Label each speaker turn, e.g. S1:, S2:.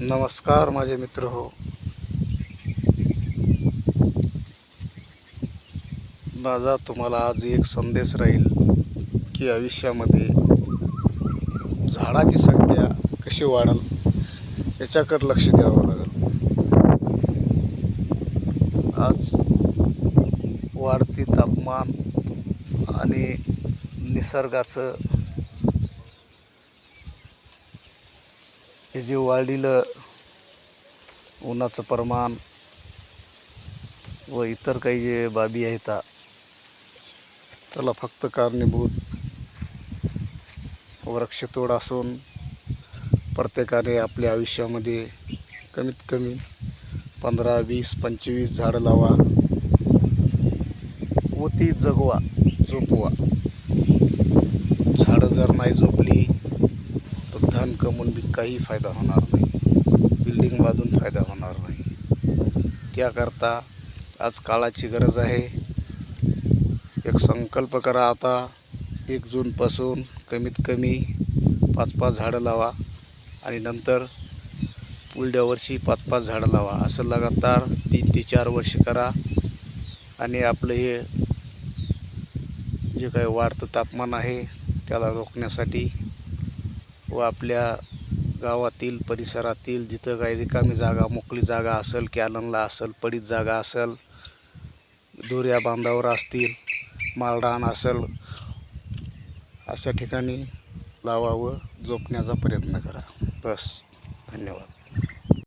S1: नमस्कार माझे मित्र हो. माझा तुम्हाला आज एक संदेश राहील की आयुष्यामध्ये झाडाची संख्या कशी वाढल याच्याकडे लक्ष द्यावं लागेल. आज वाढती तापमान आणि निसर्गाचं हे जे वाढलेलं उन्हाचं प्रमाण व इतर काही जे बाबी आहेत त्याला फक्त कारणीभूत वृक्षतोड असून प्रत्येकाने आपल्या आयुष्यामध्ये कमीत कमी पंधरा वीस पंचवीस झाडं लावा. व ती जगवा झोपवा. झाडं जर नाही झोपली तर कमवून बी काही फायदा होणार नाही. बिल्डिंग बांधून फायदा होणार नाही. त्याकरता आज काळाची गरज आहे. एक संकल्प करा आता. एक जूनपासून कमीत कमी पाच पाच झाडं लावा आणि नंतर पुढल्या वर्षी पाच पाच झाडं लावा. असं लगातार तीन ते चार वर्ष करा आणि आपलं हे जे काही वाढतं तापमान आहे त्याला रोखण्यासाठी व आपल्या गावातील परिसरातील जिथं काही रिकामी जागा मोकळी जागा असेल कॅलनला असेल पडीत जागा असेल दोऱ्या बांधावर असतील मालरान असेल अशा ठिकाणी लावावं जोपण्याचा प्रयत्न करा. बस. धन्यवाद.